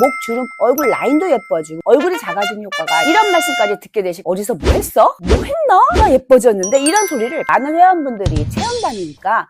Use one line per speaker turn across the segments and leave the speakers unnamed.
목 주름 얼굴 라인도 예뻐지고 얼굴이 작아지는 효과가 이런 말씀까지 듣게 되시고 어디서 뭐 했어? 뭐 했나? 나 예뻐졌는데 이런 소리를 많은 회원분들이 체험단이니까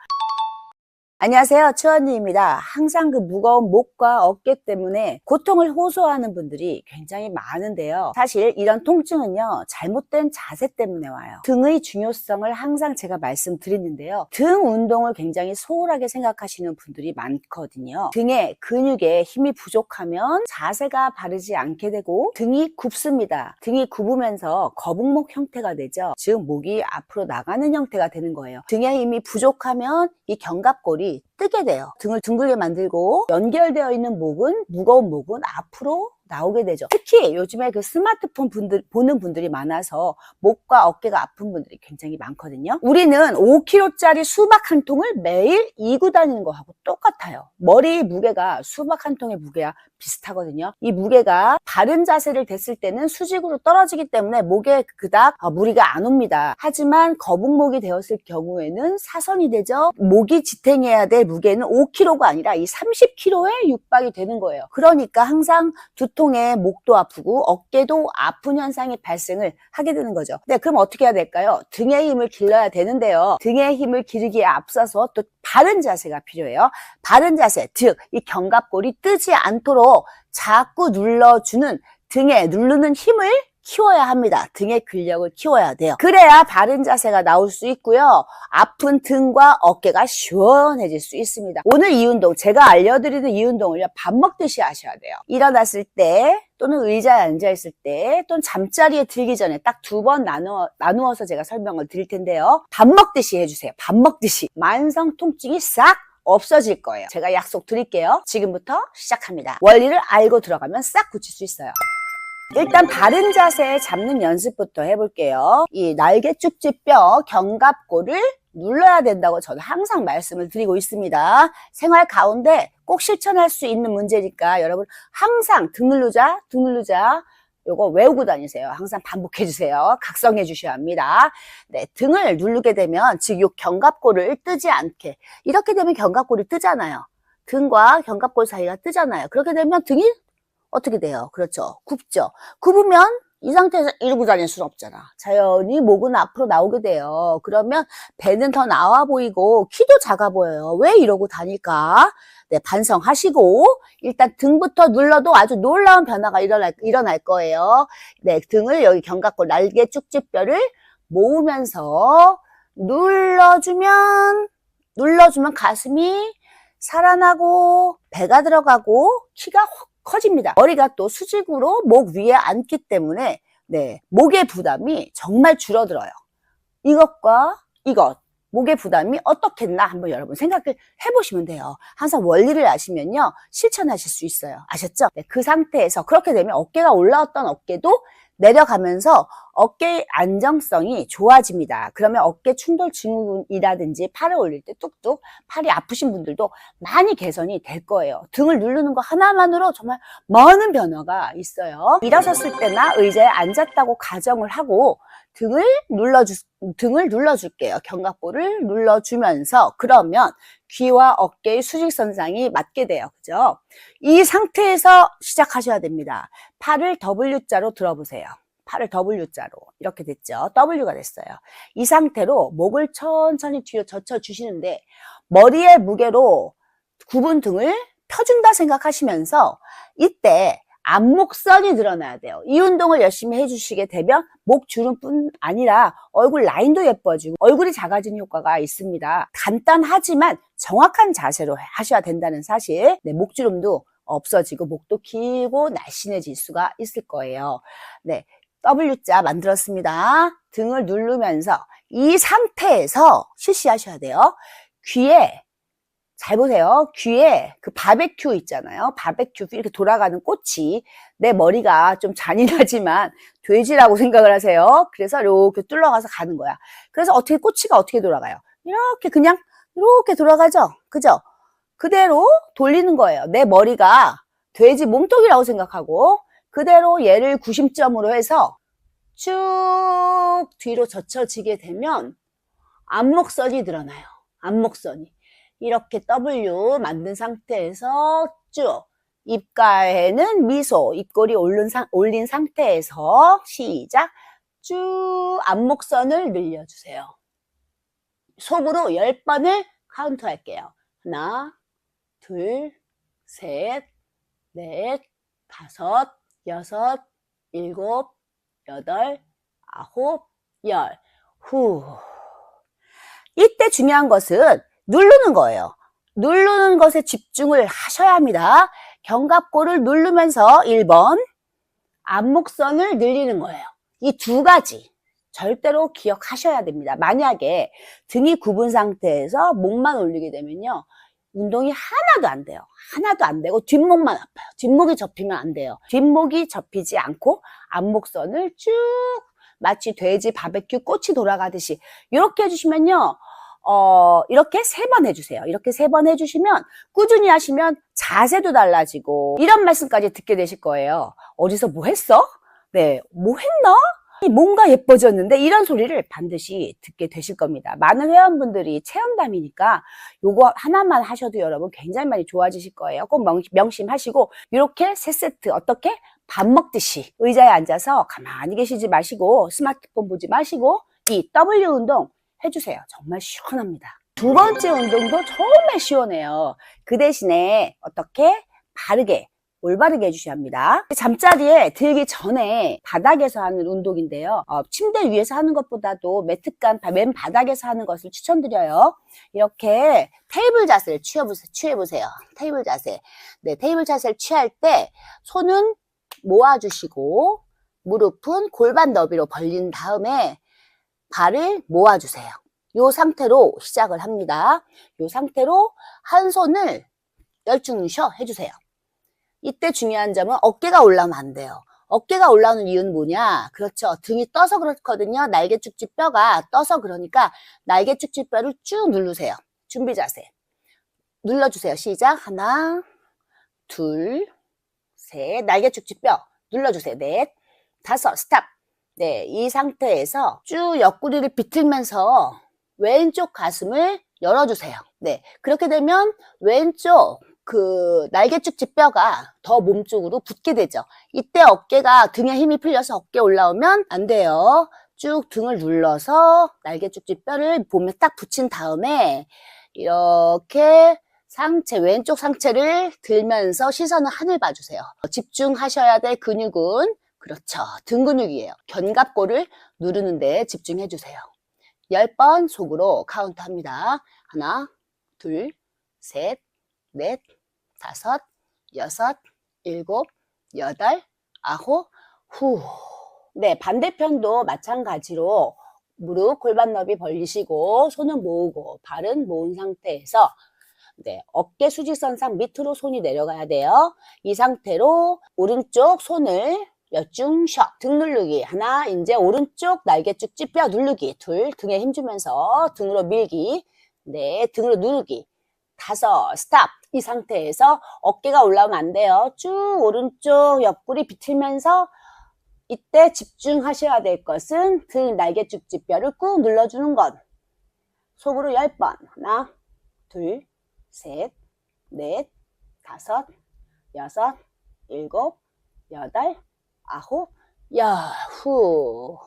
안녕하세요. 추언니입니다. 항상 그 무거운 목과 어깨 때문에 고통을 호소하는 분들이 굉장히 많은데요. 사실 이런 통증은요, 잘못된 자세 때문에 와요. 등의 중요성을 항상 제가 말씀드리는데요. 등 운동을 굉장히 소홀하게 생각하시는 분들이 많거든요. 등에 근육에 힘이 부족하면 자세가 바르지 않게 되고 등이 굽습니다. 등이 굽으면서 거북목 형태가 되죠. 즉, 목이 앞으로 나가는 형태가 되는 거예요. 등에 힘이 부족하면 이 견갑골이 뜨게 돼요. 등을 둥글게 만들고 연결되어 있는 목은 무거운 목은 앞으로 나오게 되죠. 특히 요즘에 그 스마트폰 분들 보는 분들이 많아서 목과 어깨가 아픈 분들이 굉장히 많거든요. 우리는 5kg짜리 수박 한 통을 매일 이고 다니는 거하고 똑같아요. 머리 무게가 수박 한 통의 무게와 비슷하거든요. 이 무게가 바른 자세를 됐을 때는 수직으로 떨어지기 때문에 목에 그닥 어, 무리가 안 옵니다. 하지만 거북목이 되었을 경우에는 사선이 되죠. 목이 지탱해야 될 무게는 5kg가 아니라 이 30kg에 육박이 되는 거예요. 그러니까 항상 두통 에 목도 아프고 어깨도 아픈 현상이 발생을 하게 되는 거죠. 네, 그럼 어떻게 해야 될까요? 등의 힘을 길러야 되는데요. 등의 힘을 기르기에 앞서서 또 바른 자세가 필요해요. 바른 자세, 즉 이 견갑골이 뜨지 않도록 자꾸 눌러주는 등에 누르는 힘을 키워야 합니다. 등의 근력을 키워야 돼요. 그래야 바른 자세가 나올 수 있고요. 아픈 등과 어깨가 시원해질 수 있습니다. 오늘 이 운동, 제가 알려드리는 이 운동을요, 밥 먹듯이 하셔야 돼요. 일어났을 때, 또는 의자에 앉아있을 때, 또는 잠자리에 들기 전에 딱 두 번 나누어, 나누어서 제가 설명을 드릴 텐데요. 밥 먹듯이 해주세요. 밥 먹듯이. 만성 통증이 싹 없어질 거예요. 제가 약속 드릴게요. 지금부터 시작합니다. 원리를 알고 들어가면 싹 고칠 수 있어요. 일단 바른 자세 잡는 연습부터 해볼게요. 이 날개 쭉지뼈 견갑골을 눌러야 된다고 저는 항상 말씀을 드리고 있습니다. 생활 가운데 꼭 실천할 수 있는 문제니까 여러분 항상 등 누르자, 등 누르자 요거 외우고 다니세요. 항상 반복해 주세요. 각성해 주셔야 합니다. 네, 등을 누르게 되면 즉 요 견갑골을 뜨지 않게 이렇게 되면 견갑골이 뜨잖아요. 등과 견갑골 사이가 뜨잖아요. 그렇게 되면 등이 어떻게 돼요? 그렇죠. 굽죠. 굽으면 이 상태에서 이러고 다닐 수는 없잖아. 자연히 목은 앞으로 나오게 돼요. 그러면 배는 더 나와 보이고 키도 작아 보여요. 왜 이러고 다닐까? 네, 반성하시고 일단 등부터 눌러도 아주 놀라운 변화가 일어날, 일어날 거예요. 네, 등을 여기 견갑골 날개 쭉지뼈를 모으면서 눌러주면 눌러주면 가슴이 살아나고 배가 들어가고 키가 확 커집니다. 머리가 또 수직으로 목 위에 앉기 때문에 네, 목의 부담이 정말 줄어들어요. 이것과 이것 목의 부담이 어떻겠나 한번 여러분 생각을 해보시면 돼요. 항상 원리를 아시면요 실천하실 수 있어요. 아셨죠? 네, 그 상태에서 그렇게 되면 어깨가 올라왔던 어깨도 내려가면서 어깨의 안정성이 좋아집니다. 그러면 어깨 충돌 증후군이라든지 팔을 올릴 때 뚝뚝 팔이 아프신 분들도 많이 개선이 될 거예요. 등을 누르는 거 하나만으로 정말 많은 변화가 있어요. 일어섰을 때나 의자에 앉았다고 가정을 하고 등을 눌러주, 등을 눌러줄게요. 견갑골을 눌러주면서 그러면 귀와 어깨의 수직선상이 맞게 돼요. 그죠? 이 상태에서 시작하셔야 됩니다. 팔을 W자로 들어보세요. 팔을 W자로 이렇게 됐죠. W가 됐어요. 이 상태로 목을 천천히 뒤로 젖혀 주시는데 머리의 무게로 굽은 등을 펴준다 생각하시면서 이때 앞목선이 늘어나야 돼요. 이 운동을 열심히 해주시게 되면 목 주름뿐 아니라 얼굴 라인도 예뻐지고 얼굴이 작아지는 효과가 있습니다. 간단하지만 정확한 자세로 하셔야 된다는 사실. 네, 목 주름도 없어지고 목도 길고 날씬해질 수가 있을 거예요. 네, W자 만들었습니다. 등을 누르면서 이 상태에서 실시하셔야 돼요. 귀에 잘 보세요. 귀에 그 바베큐 있잖아요. 바베큐 이렇게 돌아가는 꽃이 내 머리가 좀 잔인하지만 돼지라고 생각을 하세요. 그래서 이렇게 뚫러가서 가는 거야. 그래서 어떻게 꼬치가 어떻게 돌아가요? 이렇게 그냥 이렇게 돌아가죠. 그죠? 그대로 돌리는 거예요. 내 머리가 돼지 몸통이라고 생각하고 그대로 얘를 구심점으로 해서 쭉 뒤로 젖혀지게 되면 앞목선이 늘어나요. 앞목선이. 이렇게 W 만든 상태에서 쭉 입가에는 미소, 입꼬리 올린, 상, 올린 상태에서 시작. 쭉 안목선을 늘려주세요. 속으로 10번을 카운트 할게요. 하나, 둘, 셋, 넷, 다섯, 여섯, 일곱, 여덟, 아홉, 열. 후. 이때 중요한 것은 누르는 거예요. 누르는 것에 집중을 하셔야 합니다. 견갑골을 누르면서 1번 안목선을 늘리는 거예요. 이 두 가지 절대로 기억하셔야 됩니다. 만약에 등이 굽은 상태에서 목만 올리게 되면요. 운동이 하나도 안 돼요. 하나도 안 되고 뒷목만 아파요. 뒷목이 접히면 안 돼요. 뒷목이 접히지 않고 안목선을 쭉 마치 돼지 바베큐 꽃이 돌아가듯이 이렇게 해주시면요. 어, 이렇게 세 번 해주세요. 이렇게 세 번 해주시면 꾸준히 하시면 자세도 달라지고 이런 말씀까지 듣게 되실 거예요. 어디서 뭐 했어? 네, 뭐 했나? 뭔가 예뻐졌는데 이런 소리를 반드시 듣게 되실 겁니다. 많은 회원분들이 체험담이니까 요거 하나만 하셔도 여러분 굉장히 많이 좋아지실 거예요. 꼭 명, 명심하시고 이렇게 세 세트 어떻게 밥 먹듯이 의자에 앉아서 가만히 계시지 마시고 스마트폰 보지 마시고 이 W 운동 해주세요. 정말 시원합니다. 두 번째 운동도 정말 시원해요. 그 대신에 어떻게 바르게 올바르게 해주셔야 합니다. 잠자리에 들기 전에 바닥에서 하는 운동인데요. 어, 침대 위에서 하는 것보다도 매트간 맨 바닥에서 하는 것을 추천드려요. 이렇게 테이블 자세를 취해보세요. 취해보세요. 테이블 자세. 네, 테이블 자세를 취할 때 손은 모아주시고 무릎은 골반 너비로 벌린 다음에 발을 모아주세요. 이 상태로 시작을 합니다. 이 상태로 한 손을 열중셔 해주세요. 이때 중요한 점은 어깨가 올라오면 안 돼요. 어깨가 올라오는 이유는 뭐냐? 그렇죠. 등이 떠서 그렇거든요. 날개 축지 뼈가 떠서 그러니까 날개 축지 뼈를 쭉 누르세요. 준비 자세. 눌러주세요. 시작. 하나, 둘, 셋. 날개 축지 뼈 눌러주세요. 넷, 다섯. 스탑. 네, 이 상태에서 쭉 옆구리를 비틀면서 왼쪽 가슴을 열어주세요. 네, 그렇게 되면 왼쪽 그 날개축지 뼈가 더 몸쪽으로 붙게 되죠. 이때 어깨가 등에 힘이 풀려서 어깨 올라오면 안 돼요. 쭉 등을 눌러서 날개축지 뼈를 몸에 딱 붙인 다음에 이렇게 상체, 왼쪽 상체를 들면서 시선을 하늘 봐주세요. 집중하셔야 될 근육은 그렇죠. 등 근육이에요. 견갑골을 누르는 데 집중해 주세요. 10번 속으로 카운트 합니다. 하나, 둘, 셋, 넷, 다섯, 여섯, 일곱, 여덟, 아홉, 후. 네, 반대편도 마찬가지로 무릎 골반 너비 벌리시고 손은 모으고 발은 모은 상태에서 네, 어깨 수직선상 밑으로 손이 내려가야 돼요. 이 상태로 오른쪽 손을 몇 중 쉬어. 등 누르기. 하나, 이제 오른쪽 날개 쭉 찌뼈 누르기. 둘, 등에 힘주면서 등으로 밀기. 네, 등으로 누르기. 다섯, 스탑. 이 상태에서 어깨가 올라오면 안 돼요. 쭉 오른쪽 옆구리 비틀면서 이때 집중하셔야 될 것은 등 날개 쭉 찌뼈를 꾹 눌러주는 것. 속으로 10번. 하나, 둘, 셋, 넷, 다섯, 여섯, 일곱, 여덟, 아홉, 야후.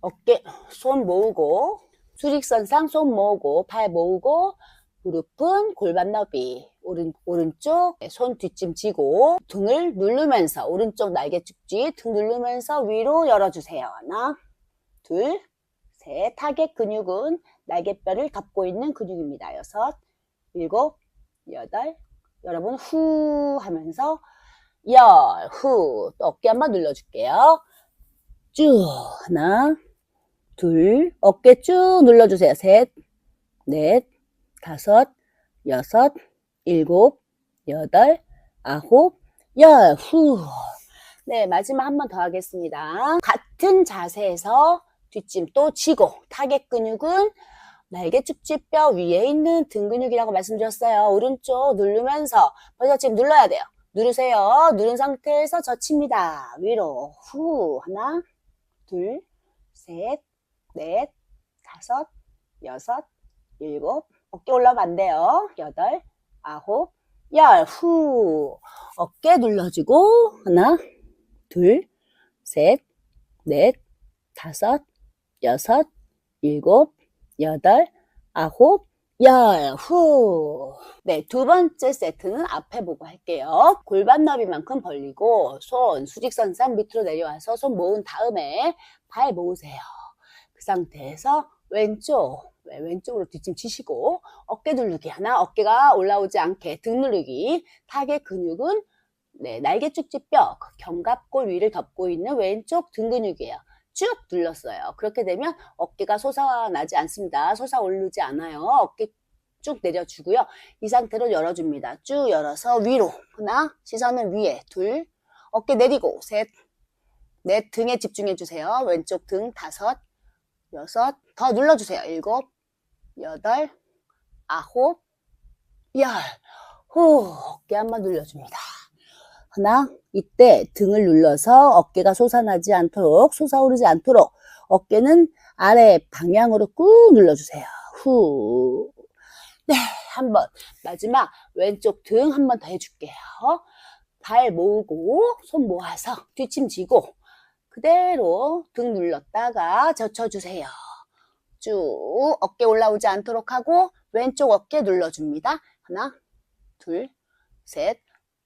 어깨, 손 모으고, 수직선상 손 모으고, 팔 모으고, 무릎은 골반 너비, 오른, 오른쪽 손 뒷짐 지고, 등을 누르면서, 오른쪽 날개 축지, 등 누르면서 위로 열어주세요. 하나, 둘, 셋. 타겟 근육은 날개뼈를 덮고 있는 근육입니다. 여섯, 일곱, 여덟. 여러분 후 하면서 열, 후. 또 어깨 한번 눌러줄게요. 쭉 하나, 둘. 어깨 쭉 눌러주세요. 셋, 넷, 다섯, 여섯, 일곱, 여덟, 아홉, 열, 후. 네, 마지막 한 번 더 하겠습니다. 같은 자세에서 뒷짐 또 쥐고 타겟 근육은 날개 축지뼈 위에 있는 등 근육이라고 말씀드렸어요. 오른쪽 누르면서 벌써 지금 눌러야 돼요. 누르세요. 누른 상태에서 젖힙니다. 위로 후 하나 둘 셋 넷, 다섯, 여섯, 일곱. 어깨 올라오면 안 돼요. 여덟, 아홉, 열. 후. 어깨 눌러주고. 하나, 둘, 셋, 넷, 다섯, 여섯, 일곱, 여덟, 아홉, 열. 후. 네, 두 번째 세트는 앞에 보고 할게요. 골반 너비만큼 벌리고 손 수직선상 밑으로 내려와서 손 모은 다음에 발 모으세요. 그 상태에서 왼쪽, 네, 왼쪽으로 뒷짐 치시고 어깨 누르기 하나, 어깨가 올라오지 않게 등 누르기. 타겟 근육은 네, 날개 축지뼈, 그 견갑골 위를 덮고 있는 왼쪽 등 근육이에요. 쭉 눌렀어요. 그렇게 되면 어깨가 솟아나지 않습니다. 솟아오르지 않아요. 어깨 쭉 내려주고요. 이 상태로 열어줍니다. 쭉 열어서 위로 하나, 시선은 위에 둘, 어깨 내리고 셋, 넷 등에 집중해 주세요. 왼쪽 등 다섯, 여섯, 더 눌러주세요. 일곱, 여덟, 아홉, 열. 후, 어깨 한 번 눌러줍니다. 하나, 이때 등을 눌러서 어깨가 솟아나지 않도록, 솟아오르지 않도록 어깨는 아래 방향으로 꾹 눌러주세요. 후. 네, 한 번. 마지막 왼쪽 등 한 번 더 해줄게요. 발 모으고 손 모아서 뒷짐 지고 그대로 등 눌렀다가 젖혀주세요. 쭉 어깨 올라오지 않도록 하고 왼쪽 어깨 눌러줍니다. 하나, 둘, 셋.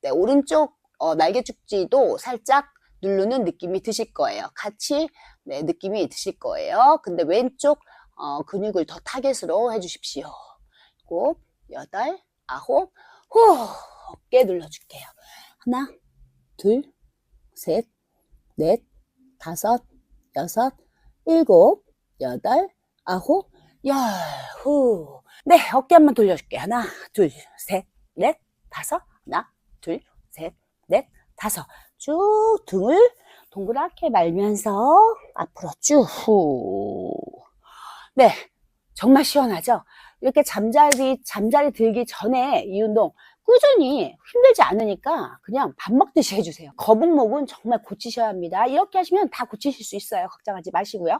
네, 오른쪽 어, 날개 축지도 살짝 누르는 느낌이 드실 거예요. 같이 네, 느낌이 드실 거예요. 근데 왼쪽 어, 근육을 더 타겟으로 해주십시오. 일곱, 여덟, 후, 어깨 눌러줄게요. 하나, 둘, 셋, 넷, 다섯, 여섯, 일곱, 여덟, 아홉, 열, 후. 네, 어깨 한번 돌려줄게요. 하나, 둘, 셋, 넷, 다섯, 하나, 둘, 셋, 넷, 다섯. 쭉 등을 동그랗게 말면서 앞으로 쭉, 후. 네, 정말 시원하죠? 이렇게 잠자리, 잠자리 들기 전에 이 운동 꾸준히 힘들지 않으니까 그냥 밥 먹듯이 해주세요. 거북목은 정말 고치셔야 합니다. 이렇게 하시면 다 고치실 수 있어요. 걱정하지 마시고요.